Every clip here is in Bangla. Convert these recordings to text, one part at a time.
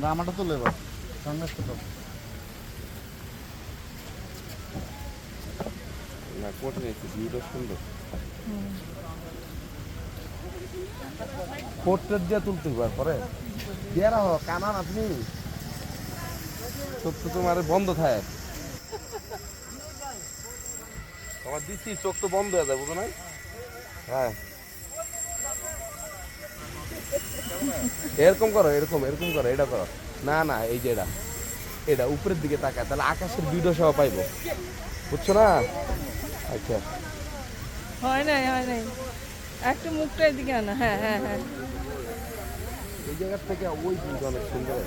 না আমারটা তো লেবার সঙ্গে তো না ভিউটা সুন্দর। পোর্ট্রেট দিয়ে তুলতে হবে পরে। দিয়ে রাখো কানান আপনি। চোখ তো তোমার বন্ধ থাকে। তোমার দিচ্ছি চোখ তো বন্ধ হয়ে যায় বুঝো না হ্যাঁ। এরকম করো এরকম এরকম করো এটা করো। না না এই যে এটা এটা উপরের দিকে তাকায় তাহলে আকাশের ভিডিও সহ পাইবো। বুঝছ না? আচ্ছা। হয় নাই হয় নাই। একটু মুখটা এদিকে আনা হ্যাঁ হ্যাঁ হ্যাঁ। এই জায়গা থেকে ওই ভিউটা অনেক সুন্দর।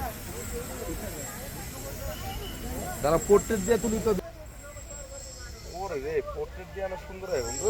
তারা পোর্ট্রেট দিয়ে তুলি তো। ওরে রে পোর্ট্রেট দিয়ে অনেক সুন্দর হয় বন্ধু।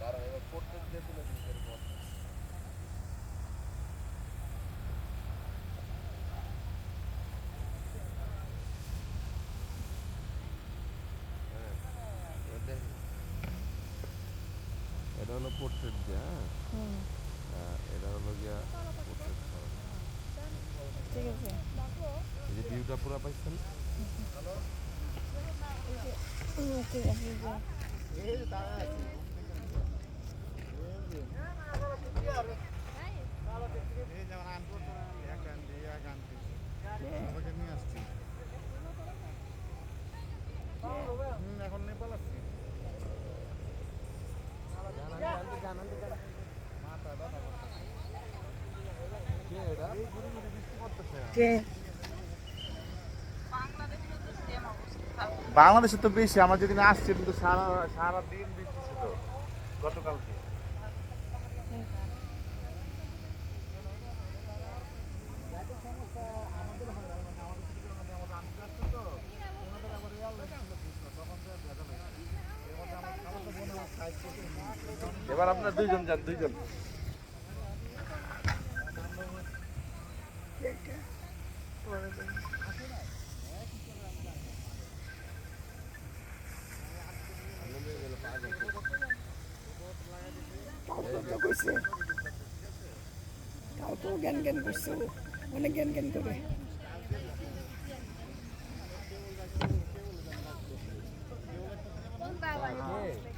দাঁড়ান এবার পোর্ট্রেট দিয়ে তুলে দেখি। এটা হলো পোর্ট্রেট দিয়ে হ্যাঁ? হ্যাঁ, এটা হলো গিয়া পোর্ট্রেট ঠিক আছে। এই যে ভিউটা পুরো পাইছেন? ঠিক আছে। বাংলাদেশে তো বেশি, আমরা যেদিন আসছি কিন্তু সারা সারা দিন বৃষ্টি ছিল গতকালকে। এবার আপনার দুইজন যান, দুইজন। কথা কইছে তাও তো জ্ঞান জ্ঞান করছে অনেক মানে জ্ঞান জ্ঞান করে বাবা?